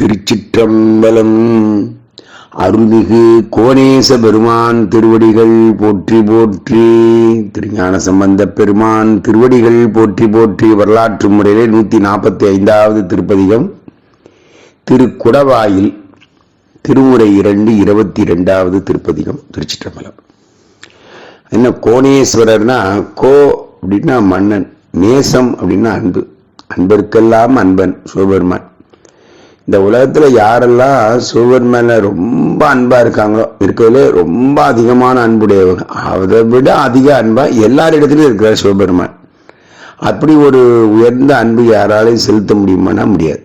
திருச்சிற்றம்பலம். அருள்மிகு கோணேச பெருமான் திருவடிகள் போற்றி போற்றி திருஞான சம்பந்த பெருமான் திருவடிகள் போற்றி போற்றி வரலாற்று முறையிலே நூற்றி நாற்பத்தி ஐந்தாவது திருப்பதிகம். திருக்குடவாயில் திருமுறை இரண்டு இருபத்தி ரெண்டாவது திருப்பதிகம் திருச்சிற்றம்பலம். என்ன கோணேஸ்வரர்னா கோ அப்படின்னா மன்னன் நேசம் அப்படின்னா அன்பு அன்பிற்கெல்லாம் அன்பன் சிவபெருமான். இந்த உலகத்துல யாரெல்லாம் சிவபெருமான்ல ரொம்ப அன்பா இருக்காங்களோ இருக்கிறதுல ரொம்ப அதிகமான அன்புடையவங்க. அதை விட அதிக அன்பா எல்லாரிடத்துலயும் இருக்கிறார் சிவபெருமான் அப்படி ஒரு உயர்ந்த அன்பு யாராலையும் செலுத்த முடியுமானா முடியாது.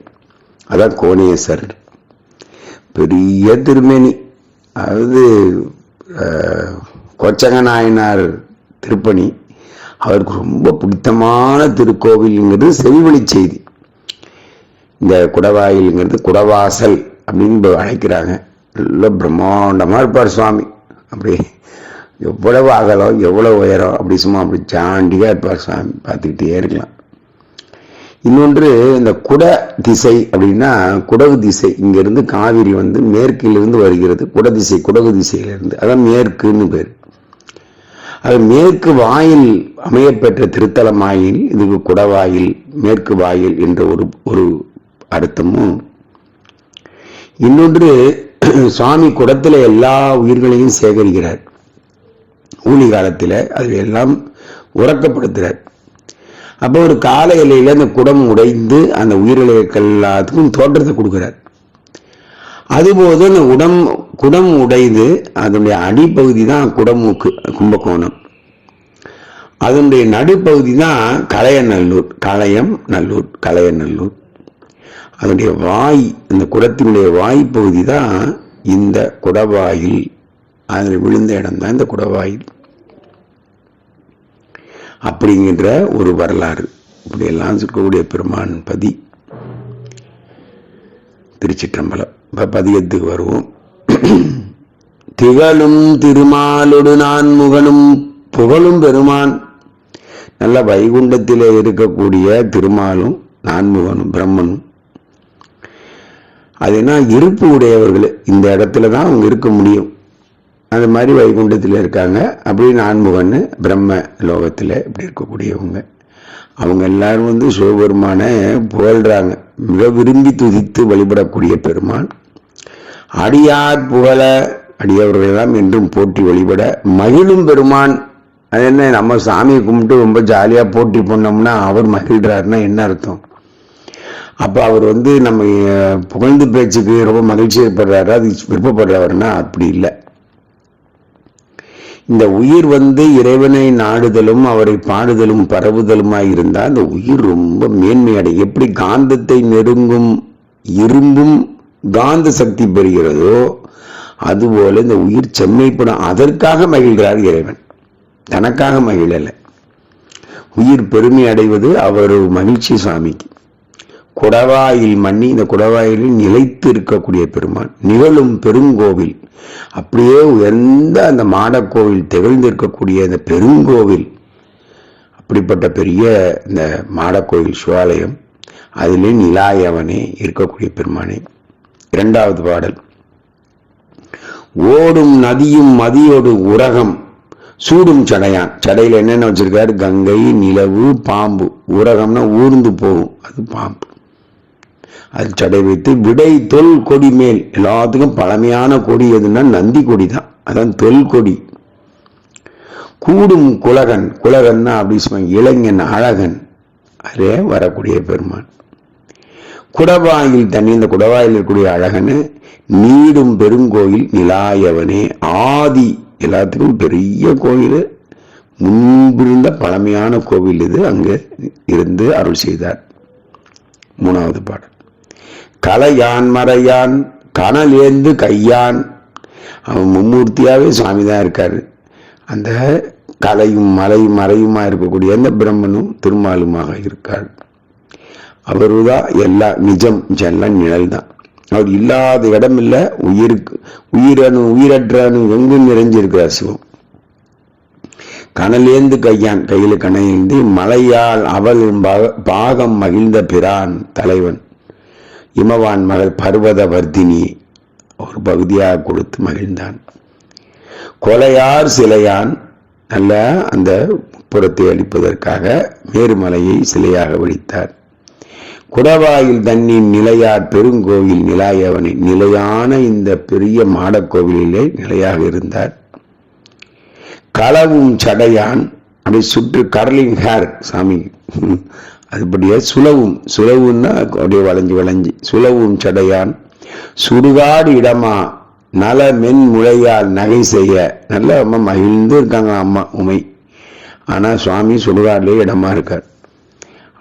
அதான் கோணேசர் பெரிய திருமேனி. அதாவது கொச்சங்க நாயனார் திருப்பணி. அவருக்கு ரொம்ப பிடித்தமான திருக்கோவில்ங்கிறது செவிவழி செய்தி. இந்த குடவாயில்ங்கிறது குடவாசல் அப்படின்னு அழைக்கிறாங்க. நல்ல பிரம்மாண்டமாக இருப்பார் சுவாமி. அப்படி எவ்வளவு அகலம் எவ்வளோ உயரம் அப்படி சும்மா அப்படி ஜாண்டியாக இருப்பார் சுவாமி. பார்த்துக்கிட்டே இருக்கலாம். இன்னொன்று இந்த குட திசை அப்படின்னா குடகு திசை. இங்கேருந்து காவிரி வந்து மேற்கிலிருந்து வருகிறது. குட திசை குடகு திசையிலிருந்து. அதான் மேற்குன்னு பேர். அது மேற்கு வாயில் அமையப்பெற்ற திருத்தலமாயில் இதுக்கு குடவாயில் மேற்கு வாயில் என்ற ஒரு ஒரு அர்த்தமும் இன்னொன்று சுவாமி குடத்துல எல்லா உயிர்களையும் சேகரிக்கிறார். ஊழி காலத்துல அது எல்லாம் உறக்கப்படுத்துகிறார் அப்போ ஒரு கால எல்லையில் அந்த குடம் உடைந்து அந்த உயிர்களுக்கு எல்லாத்துக்கும் தோற்றத்தை கொடுக்குறார். அதுபோது அந்த உடம் குடம் உடைந்து அதனுடைய அடிப்பகுதி தான் குடமூக்கு கும்பகோணம். அதனுடைய நடுப்பகுதி தான் கலையநல்லூர் கலையம் நல்லூர் கலையநல்லூர். அதனுடைய வாய் இந்த குடத்தினுடைய வாய்ப்பகுதி தான் இந்த குடவாயில். அதில் விழுந்த இடம் தான் இந்த குடவாயில். அப்படிங்கிற ஒரு வரலாறு. இப்படியெல்லாம் இருக்கக்கூடிய பெருமான் பதி திருச்சிற்றம்பலம். இப்போ பதியத்துக்கு வருவோம். திகழும் திருமாலொடு நான் முகனும் புகழும் பெருமான். நல்ல வைகுண்டத்திலே இருக்கக்கூடிய திருமாலும் நான்முகனும் பிரம்மனும் அது என்ன? இருப்பு உடையவர்கள் இந்த இடத்துல தான் அவங்க இருக்க முடியும். அந்த மாதிரி வைகுண்டத்தில் இருக்காங்க. அப்படின்னு ஆன்முகன்னு பிரம்ம லோகத்தில் இப்படி இருக்கக்கூடியவங்க. அவங்க எல்லாரும் வந்து சிவபெருமான புகழ்றாங்க. மிக விரும்பி துதித்து வழிபடக்கூடிய பெருமான். அடியார் புகழ அடியவர்களெல்லாம் என்றும் போட்டி வழிபட மகிழும் பெருமான். அது என்ன? நம்ம சாமியை கும்பிட்டு ரொம்ப ஜாலியாக போட்டி பண்ணோம்னா அவர் மகிழ்கிறாருன்னா என்ன அர்த்தம்? அப்போ அவர் வந்து நம்ம புகழ்ந்து பேச்சுக்கு ரொம்ப மகிழ்ச்சி ஏற்படுறாரு. அது விருப்பப்படுறவர்னா அப்படி இல்லை. இந்த உயிர் வந்து இறைவனை நாடுதலும் அவரை பாடுதலும் பரவுதலுமாய் இருந்தால் அந்த உயிர் ரொம்ப மேன்மையடை எப்படி காந்தத்தை நெருங்கும் இரும்பும் காந்த சக்தி பெறுகிறதோ அதுபோல இந்த உயிர் செம்மைப்படும். அதற்காக மகிழ்கிறார் இறைவன். தனக்காக மகிழலை. உயிர் பெருமை அடைவது அவர் மகிழ்ச்சி சுவாமிக்கு. குடவாயில் மண்ணி இந்த குடவாயிலில் நிலைத்து இருக்கக்கூடிய பெருமான் நிகழும் பெருங்கோவில் அப்படியே உயர்ந்த அந்த மாடக்கோவில் திகழ்ந்து இருக்கக்கூடிய அந்த பெருங்கோவில் அப்படிப்பட்ட பெரிய இந்த மாடக்கோவில் சிவாலயம் அதிலே நிலாயவனே இருக்கக்கூடிய பெருமானே. இரண்டாவது பாடல். ஓடும் நதியும் மதியோடு உரகம் சூடும் சடையான். சடையில் என்னென்ன வச்சிருக்காரு? கங்கை நிலவு பாம்பு. உரகம்னா ஊர்ந்து போகும். அது பாம்பு. அது சடை வைத்து விடை தொல் கொடி மேல். எல்லாத்துக்கும் பழமையான கொடி எதுன்னா நந்தி கொடி தான். அதான் தொல் கொடி. கூடும் குலகன். குலகன்னா அப்படி சொல்லுவாங்க. இளைஞன் அழகன். அதே வரக்கூடிய பெருமான். குடவாயில் தண்ணி இந்த குடவாயில் இருக்கக்கூடிய அழகனு நீடும் பெருங்கோயில் நிலாயவனே. ஆதி எல்லாத்துக்கும் பெரிய கோயில். முன்பிருந்த பழமையான கோவில் இது. அங்கு இருந்து அருள் செய்தார். மூணாவது பாடல். கலையான் மறையான் கனல் ஏந்து கையான். அவன் மும்மூர்த்தியாகவே சுவாமி தான் இருக்கார். அந்த கலையும் மலையும் மறையுமாக இருக்கக்கூடிய அந்த பிரம்மனும் திருமாலுமாக இருக்கார் அவருதான் எல்லா நிஜம் எல்லாம் நிழல் தான் அவர் இல்லாத இடம் இல்லை உயிருக்கு உயிரணு உயிரற்ற எங்கும் நிறைஞ்சிருக்கிறார் சிவம். கனலேந்து கையான் கையில் கனையேந்தி மலையால் அவள் பாக- பாகம் மகிழ்ந்த பிரான் தலைவன். இமவான் மகள் பர்வத வர்த்தினி ஒரு பகுதியாக கொடுத்து மகிழ்ந்தான். கொலையார் சிலையான் நல்ல அந்த புறத்தை அளிப்பதற்காக மேருமலையை சிலையாக வடித்தார் குடவாயில் தண்ணின் நிலையார் பெருங்கோவில் நிலாயவனை நிலையான இந்த பெரிய மாடக்கோவிலே நிலையாக இருந்தார். களவும் சடையான் அப்படி சுற்று கடலின் ஹேர் சாமி அதுபடியே சுலவும். சுலவுன்னா அப்படியே வளைஞ்சு வளைஞ்சு. சுலவும் சடையான். சுடுகாடு இடமா. நல மென் முளையால் நகை செய்ய. நல்ல அம்மா மகிழ்ந்து இருக்காங்க அம்மா உமை. ஆனால் சுவாமி சுடுகாடுலேயே இடமா இருக்கார்.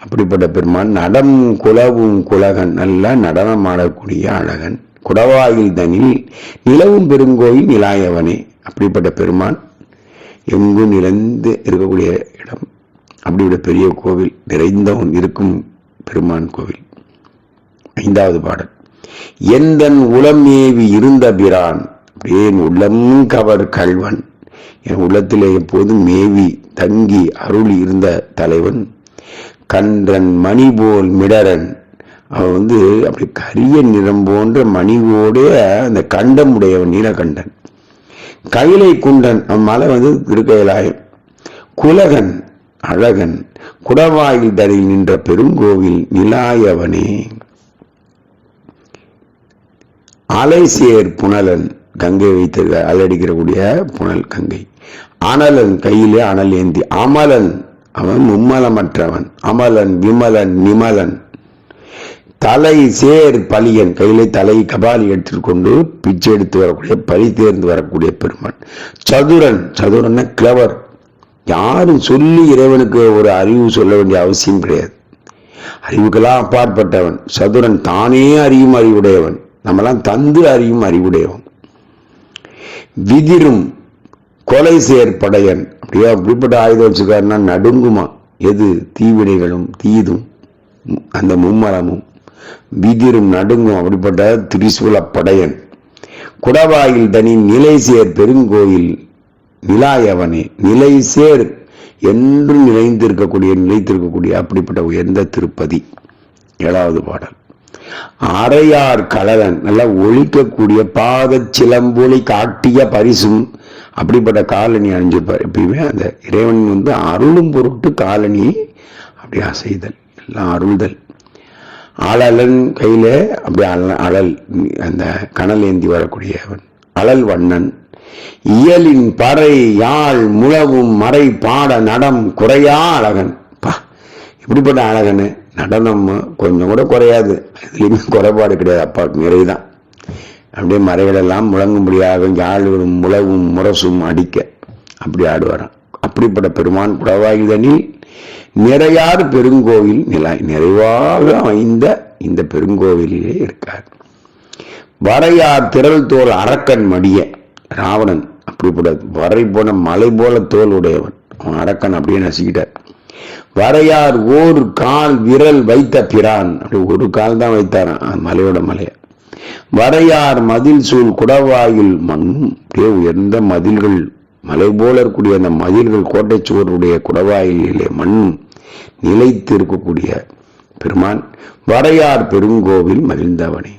அப்படிப்பட்ட பெருமான் நடம் குலவும் குலகன். நல்லா நடனம் ஆடக்கூடிய அழகன். குடவாயில் தனில் நிலவும் பெருங்கோயில் நிலாயவனே. அப்படிப்பட்ட பெருமான் எங்கும் நிறைந்து இருக்கக்கூடிய இடம். அப்படி ஒரு பெரிய கோவில் நிறைந்தவன் இருக்கும் பெருமான் கோவில். ஐந்தாவது பாடல். எந்தன் ஏவி இருந்த பிரான் அப்படியே உள்ளம் கவர் கல்வன் என் உள்ளத்திலே எப்போதும் மேவி தங்கி அருள் இருந்த தலைவன். கன்றன் மணி போல் மிடரன். அவன் வந்து அப்படி கரிய நிறம் போன்ற மணிவோடைய அந்த கண்டம் உடையவன் நீலகண்டன். கைலை குண்டன் அவன் மலை வந்து திருக்கைலாயம் குலகன் அழகன் குடவாயில் தரையில் நின்ற பெருங்கோவில் நிலாயவனே. அலைசேர் புனலன் கங்கை வைத்திருக்க அலடிக்கிறக்கூடிய புனல் கங்கை. அனலன் கையிலே அனல் ஏந்தி அமலன் அவன் மும்மலமற்றவன். அமலன் விமலன் நிமலன். தலை சேர் பலியன் கையிலே தலை கபாலி எடுத்துக்கொண்டு பிச்சை எடுத்து வரக்கூடிய பலி தேர்ந்து வரக்கூடிய பெருமான். சதுரன் சதுரன் கிளவர் யாரும் சொல்லி இறைவனுக்கு ஒரு அறிவு சொல்ல வேண்டிய அவசியம் கிடையாது. அறிவுக்கெல்லாம் அப்பாற்பட்டவன். சதுரன் தானே அறியும் அறிவுடையவன். நம்மெல்லாம் தந்து அறியும் அறிவுடையவன். விதிரும் கொலை செயற்படையன். அப்படியே? அப்படிப்பட்ட ஆயுதம் வச்சுக்காருன்னா நடுங்குமா? எது? தீவினைகளும் தீதும் அந்த மும்மரமும். விதிரும் நடுங்கும் அப்படிப்பட்ட திரிசூல படையன் குடவாயில் தனி நிலை சேர் பெருங்கோயில். நிலாயவனே நிலை சேர் என்று நிலைந்திருக்கக்கூடிய நிலைத்திருக்கக்கூடிய அப்படிப்பட்ட உயர்ந்த திருப்பதி. ஏழாவது பாடல். அறையார் கலரன் நல்லா ஒழிக்கக்கூடிய பாத சிலம்பொலி காட்டிய பரிசும் அப்படிப்பட்ட காலனி அணிஞ்சிருப்பார். எப்பயுமே அந்த இறைவன் வந்து அருளும் பொருட்டு காலனி அப்படி அசைதல் எல்லாம் அருள்தல். அழலன் கையில அப்படி அல அழல் அந்த கனல் ஏந்தி வரக்கூடியவன் அழல் வண்ணன். இயலின் பறை யாழ் முழவும் மறை பாட நடம் குறையா அழகன். பா இப்படிப்பட்ட அழகனு நடனம் கொஞ்சம் கூட குறையாது. இதுலேயுமே குறைபாடு கிடையாது. அப்பா நிறைதான். அப்படியே மறைகளெல்லாம் முழங்கும்படியாக யாழ்களும் முழவும் முரசும் அடிக்க அப்படி ஆடுவாராம். அப்படிப்பட்ட பெருமான் புடவாயுதனில் நிறையார் பெருங்கோவில் நிலை நிறைவாக அமைந்த இந்த பெருங்கோவிலே இருக்கார். வரையார் திரள் தோல் அரக்கன் மடிய ராவணன் அப்படிப்பட்ட வரை போன மலை போல தோல் உடையவன் அவன் அரக்கன் அப்படியே நசிக்கிட்டார். வரையார் ஓர் கால் விரல் வைத்த பிரான். அப்படி ஒரு கால் தான் வைத்தாரான் மலையோட மலைய. வரையார் மதில் சூழ் குடவாயில் மண்ணும் அப்படியே உயர்ந்த மதில்கள் மலை போல இருக்கக்கூடிய அந்த மதில்கள் கோட்டை சுவருடைய குடவாயிலே மண்ணும் நிலைத்து இருக்கக்கூடிய பெருமான். வரையார் பெருங்கோவில் மகிழ்ந்தவனே.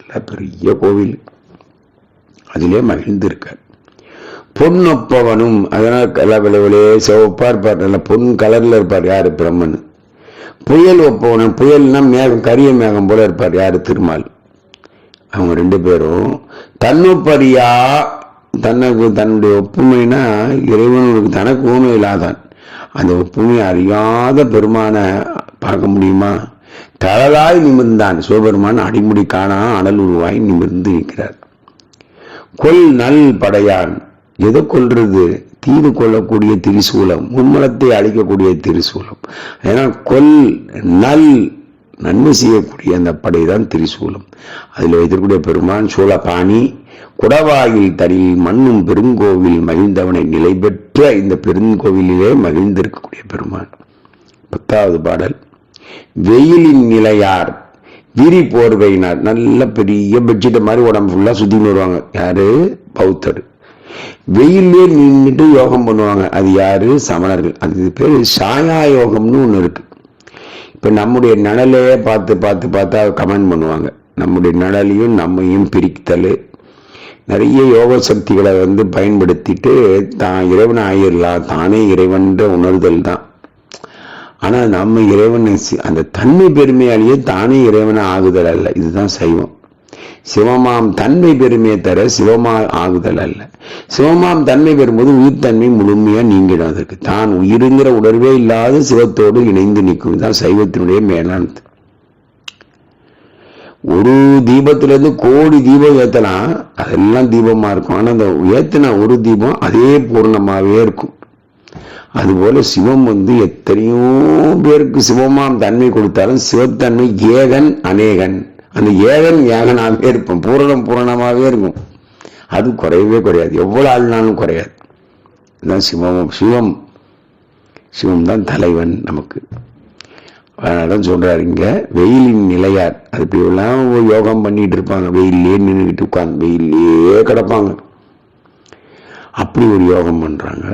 எல்லாம் பெரிய கோவில். அதிலே மகிழ்ந்திருக்கார். பொன்னொப்பவனும் அதனால் கல விளைவிலே சிவப்பா இருப்பார் நல்ல பொன் கலர்ல இருப்பார் யாரு பிரம்மன்? புயல் ஒப்பவனும் புயல்னா மேகம் கரிய மேகம் போல இருப்பார் யாரு திருமால்? அவங்க ரெண்டு பேரும் தன்னுப்பரியா தனக்கு தன்னுடைய ஒப்புமைனா இறைவனுக்கு தனக்கு ஊமை இல்லாதான். அந்த ஒப்புமையை அறியாத பெருமான பார்க்க முடியுமா? தளலாய் நிமிர்ந்தான். சிவபெருமான் அடிமுடி காணா அனல் உருவாய் நிமிர்ந்து இருக்கிறார். கொல் நல் படையான். எதை கொள்றது தீது கொள்ளக்கூடிய திரிசூலம். மும்மலத்தை அழிக்கக்கூடிய திரிசூலம். ஏன்னா கொல் நல் நன்மை செய்யக்கூடிய அந்த படை தான் திரிசூலம். அதில் வைத்திருக்கூடிய பெருமான் சூலபாணி குடவாயில் தனியில் மண்ணும் பெருங்கோவில் மகிழ்ந்தவனை நிலை பெற்ற இந்த பெருங்கோவிலே மகிழ்ந்திருக்கக்கூடிய பெருமான். பத்தாவது பாடல். வெயிலின் நிலையார் விரி போர்வையினார் நல்ல பெரிய பெட்ஷீட்டை மாதிரி உடம்பு ஃபுல்லா சுத்தின்னு வருவாங்க. யாரு? பௌத்தர். வெயிலே நின்றுட்டு யோகம் பண்ணுவாங்க. அது யாரு? சமணர்கள். அது பேர் சாயா யோகம்னு ஒண்ணு இருக்கு. இப்ப இப்போ நம்முடைய நிழலே பார்த்து பார்த்து பார்த்தா கமெண்ட் பண்ணுவாங்க. நம்முடைய நிழலையும் நம்மையும் பிரித்தல். நிறைய யோக சக்திகளை வந்து பயன்படுத்திட்டு தான் இறைவன் ஆயிடலாம் தானே இறைவன்ற உணர்தல் தான். ஆனால் நம்ம இறைவனை அந்த தன்மை பெருமையாலேயே தானே இறைவனை ஆகுதல் அல்ல. இதுதான் சைவம். சிவமாம் தன்மை பெருமையை தர சிவமா ஆகுதல் அல்ல. சிவமாம் தன்மை பெறும்போது உயிர்த்தன்மை முழுமையா நீங்கிடும் அதற்கு. தான் உயிருங்கிற உணர்வே இல்லாத சிவத்தோடு இணைந்து நிற்கும். தான் சைவத்தினுடைய மேலானது. ஒரு தீபத்திலேருந்து கோடி தீபம் ஏற்றலாம் அதெல்லாம் தீபமாக இருக்கும். ஆனால் அந்த ஏற்றின ஒரு தீபம் அதே பூர்ணமாகவே இருக்கும். அதுபோல சிவம் வந்து எத்தனையோ பேருக்கு சிவமாம் தன்மை கொடுத்தாலும் சிவத்தன்மை ஏகன் அநேகன். அந்த ஏகன் ஏகனாகவே இருப்போம். பூரணம் பூரணமாகவே இருக்கும். அது குறையவே குறையாது. எவ்வளோ ஆள்னாலும் குறையாது. இதுதான் சிவம் சிவம் சிவம் தான் தலைவன் நமக்கு. அதனால சொல்கிறார் இங்கே வெயிலின் நிலையார். அது இப்போ எல்லாம் யோகம் பண்ணிகிட்டு இருப்பாங்க. வெயிலே நின்றுக்கிட்டு உட்காந்து வெயிலே கிடப்பாங்க. அப்படி ஒரு யோகம் பண்ணுறாங்க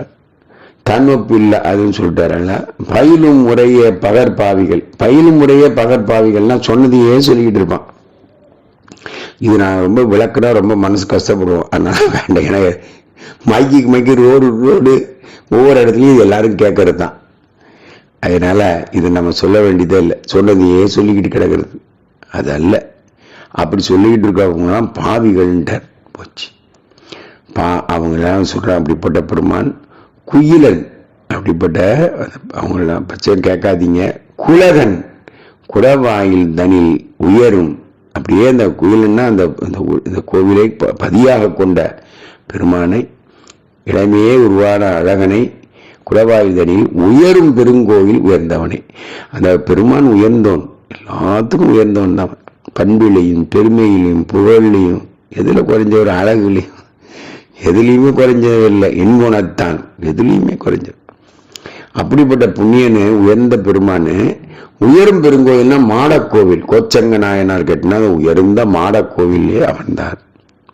பண்றாங்க தன்வப்பில்லை அதுன்னு சொல்லிட்டாரல்ல. பயிலும் உடைய பகற்பாவிகள் பயிலும் உடைய பகற்பாவிகள்னா சொன்னதையே சொல்லிக்கிட்டு இருப்பான். இது நான் ரொம்ப விளக்குனா ரொம்ப மனசு கஷ்டப்படுவோம். அதனால வேண்டாம். ஏன்னா மைக்கிக்கு மைக்கு ரோடு ரோடு ஒவ்வொரு இடத்துலையும் எல்லாரும் கேட்கறது தான் அதனால இது நம்ம சொல்ல வேண்டியதே இல்லை. சொன்னதையே சொல்லிக்கிட்டு கிடக்கிறது. அது அல்ல. அப்படி சொல்லிக்கிட்டு இருக்கவங்களாம் பாவிகள்ன்றார். போச்சு. பா அவங்களாம் சொல்கிறான் அப்படிப்பட்ட பெருமான். குயிலன். அப்படிப்பட்ட அவங்கள பச்சை கேட்காதீங்க. குலகன். குடவாயில் தனில் உயரும். அப்படியே அந்த குயிலன்னா அந்த இந்த கோவிலை பதியாக கொண்ட பெருமானை இளமையே உருவான அழகனை குடவாயுதனில் உயரும் பெருங்கோவில் உயர்ந்தவனே. அந்த பெருமான் உயர்ந்தோன். எல்லாத்துக்கும் உயர்ந்தவன் தான் பண்பிலையும் பெருமையிலையும் புகழ்லையும் எதில் குறைஞ்ச ஒரு அழகுலையும் எதுலேயுமே குறைஞ்சதில்லை. இன்குணத்தான் எதுலேயுமே குறைஞ்சது. அப்படிப்பட்ட புண்ணியனு உயர்ந்த பெருமானு உயரும் பெருங்கோயில்னா மாடக்கோவில். கோச்சங்க நாயனார் கேட்டினா உயர்ந்த மாடக்கோவிலே அமர்ந்தார்.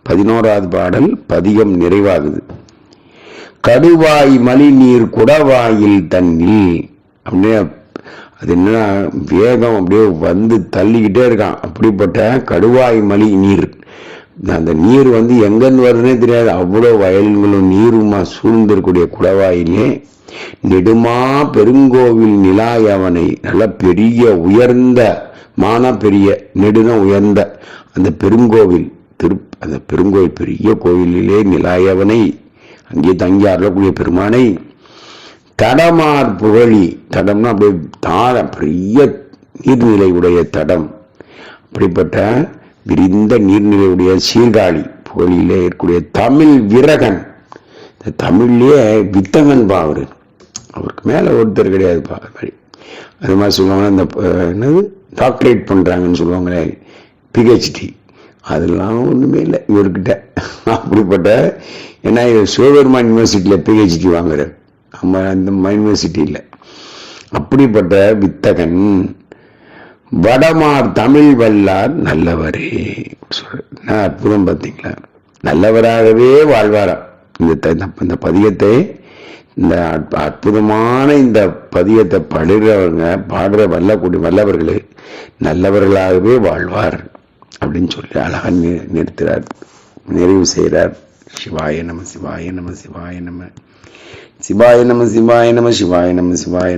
பதினோராவது பாடல் பதிகம் நிறைவாகுது. கடுவாய் மலி நீர் குடவாயில் தண்ணில் அப்படியே அது என்னன்னா வேகம் அப்படியே வந்து தள்ளிக்கிட்டே இருக்கான். அப்படிப்பட்ட கடுவாய் மலி நீர் அந்த நீர் வந்து எங்கன்னு வருதுன்னே தெரியாது. அவ்வளோ வயல்களும் நீருமா சூழ்ந்திருக்கூடிய குடவாயிலே நெடுமா பெருங்கோவில் நிலாயவனை நல்ல பெரிய உயர்ந்த மானா பெரிய நெடுன உயர்ந்த அந்த பெருங்கோவில் திரு அந்த பெருங்கோவில் பெரிய கோவிலிலே நிலாயவனை அங்கே தங்கி அறக்கூடிய பெருமானை தடமார் புகழி தடம்னா அப்படியே தாழ பெரிய நீர்நிலை உடைய தடம். அப்படிப்பட்ட விரிந்த நீர்நிலையுடைய சீர்காழி புகழிலே இருக்கக்கூடிய தமிழ் விரகன். இந்த தமிழ்லேயே வித்தகன் பா அவருக்கு மேலே ஒருத்தர் கிடையாது பாரு மாதிரி. அது மாதிரி சொல்லுவாங்க இந்த என்னது? டாக்டரேட் பண்ணுறாங்கன்னு சொல்லுவாங்களே பிஹெச்டி. அதெல்லாம் ஒன்றுமே இல்லை இவர்கிட்ட. அப்படிப்பட்ட ஏன்னா இவர் சிவபெருமான் யூனிவர்சிட்டியில் பிஹெச்டி வாங்குறார். நம்ம அந்த யூனிவர்சிட்டியில் அப்படிப்பட்ட வித்தகன் வடமார் தமிழ் வல்லார் நல்லவரே. அற்புதம் பார்த்தீங்களா? நல்லவராகவே வாழ்வாராம். இந்த இந்த பதியத்தை இந்த அற்புதமான இந்த பதியத்தை படுகிறவங்க பாடுற வல்லக்கூடிய வல்லவர்களே நல்லவர்களாகவே வாழ்வார் அப்படின்னு சொல்லி அழகா நிறுத்துறார். நிறைவு செய்கிறார் சிவாய நம சிவாய நம சிவாய நம. சிவாய நம சிவாய நம சிவாய நம சிவாய